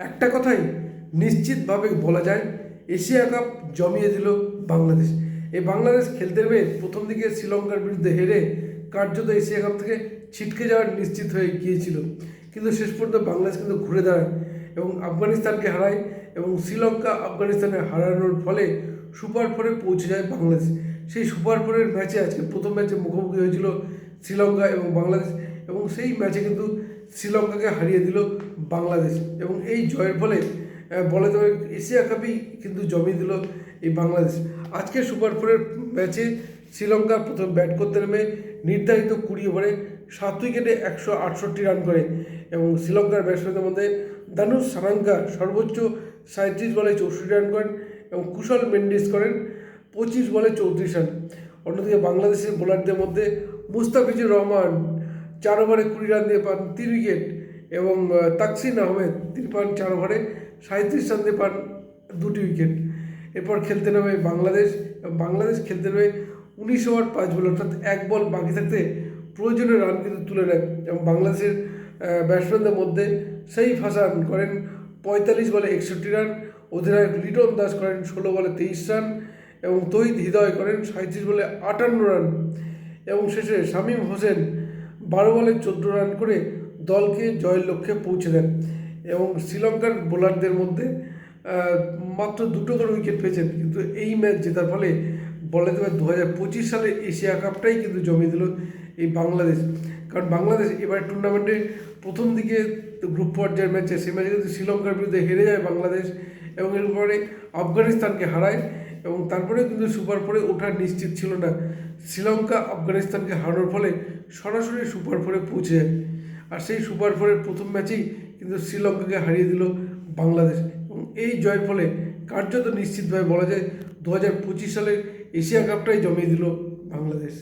একটা কথাই নিশ্চিতভাবে বলা যায়, এশিয়া কাপ জমিয়ে দিল বাংলাদেশ। এই বাংলাদেশ খেলতে নেমে প্রথম দিকে শ্রীলঙ্কার বিরুদ্ধে হেরে কার্যত এশিয়া কাপ থেকে ছিটকে যাওয়ার নিশ্চিত হয়ে গিয়েছিল। কিন্তু শেষ পর্যন্ত বাংলাদেশ কিন্তু ঘুরে দাঁড়ায় এবং আফগানিস্তানকে হারায় এবং শ্রীলঙ্কা আফগানিস্তানে হারানোর ফলে সুপার ফোরে পৌঁছে যায় বাংলাদেশ। সেই সুপার ফোরের ম্যাচে আজকে প্রথম ম্যাচে মুখোমুখি হয়েছিল শ্রীলঙ্কা এবং বাংলাদেশ এবং সেই ম্যাচে কিন্তু শ্রীলঙ্কাকে হারিয়ে দিল বাংলাদেশ। এবং এই জয়ের ফলে বলা যাবে এশিয়া কাপই কিন্তু জমিয়ে দিল এই বাংলাদেশ। আজকে সুপার ফোরের ম্যাচে শ্রীলঙ্কা প্রথম ব্যাট করতে নেমে নির্ধারিত কুড়ি ওভারে সাত উইকেটে একশো আটষট্টি রান করে এবং শ্রীলঙ্কার ব্যাটসম্যানদের মধ্যে দানুষ সানাঙ্কা সর্বোচ্চ সাঁত্রিশ বলে চৌষট্টি রান করেন এবং কুশল মেন্ডিস করেন পঁচিশ বলে চৌত্রিশ রান। অন্যদিকে বাংলাদেশের বোলারদের মধ্যে মুস্তাফিজুর রহমান চার ওভারে কুড়ি রান দিয়ে পান, তিন উইকেট। এবং তাকসিন আহমেদ তিনি পান চার ওভারে সাঁত্রিশ রান দিয়ে পান দুটি উইকেট। এরপর খেলতে নামে বাংলাদেশ বাংলাদেশ খেলতে নামে উনিশ ওভার, পাঁচ বল, অর্থাৎ এক বল বাকি থাকতে প্রয়োজনীয় রান কিন্তু তুলে নেয় এবং বাংলাদেশের ব্যাটসম্যানদের মধ্যে সেইফ হাসান করেন পঁয়তাল্লিশ বলে একষট্টি রান, অধিনায়ক লিটন দাস করেন ষোলো বলে তেইশ রান এবং তহিদ হৃদয় করেন সাঁত্রিশ বলে আটান্ন রান। এবং শেষে শামীম হোসেন বারো বলে চোদ্দ রান করে দলকে জয়ের লক্ষ্যে পৌঁছে দেন এবং শ্রীলঙ্কার বোলারদের মধ্যে মাত্র দুটো করে উইকেট পেয়েছেন। কিন্তু এই ম্যাচ জেতার ফলে বলা যেতে পারে দু হাজার পঁচিশ সালে এশিয়া কাপটাই কিন্তু জমিয়ে দিল এই বাংলাদেশ। কারণ বাংলাদেশ এবার টুর্নামেন্টে প্রথম দিকে গ্রুপ পর্যায়ের ম্যাচে সে ম্যাচে কিন্তু শ্রীলঙ্কার বিরুদ্ধে হেরে যায় বাংলাদেশ এবং এরপরে আফগানিস্তানকে হারায় এবং তারপরে কিন্তু সুপার ফোরে ওঠা নিশ্চিত ছিল না। শ্রীলঙ্কা আফগানিস্তানকে হারানোর ফলে সরাসরি সুপার ফোরে পৌঁছে যায়। আর সেই সুপার ফোরের প্রথম ম্যাচেই কিন্তু শ্রীলঙ্কাকে হারিয়ে দিল বাংলাদেশ। এবং এই জয়ের ফলে কার্যত নিশ্চিতভাবে বলা যায় দু হাজার পঁচিশ সালের এশিয়া কাপটাই জমিয়ে দিল বাংলাদেশ।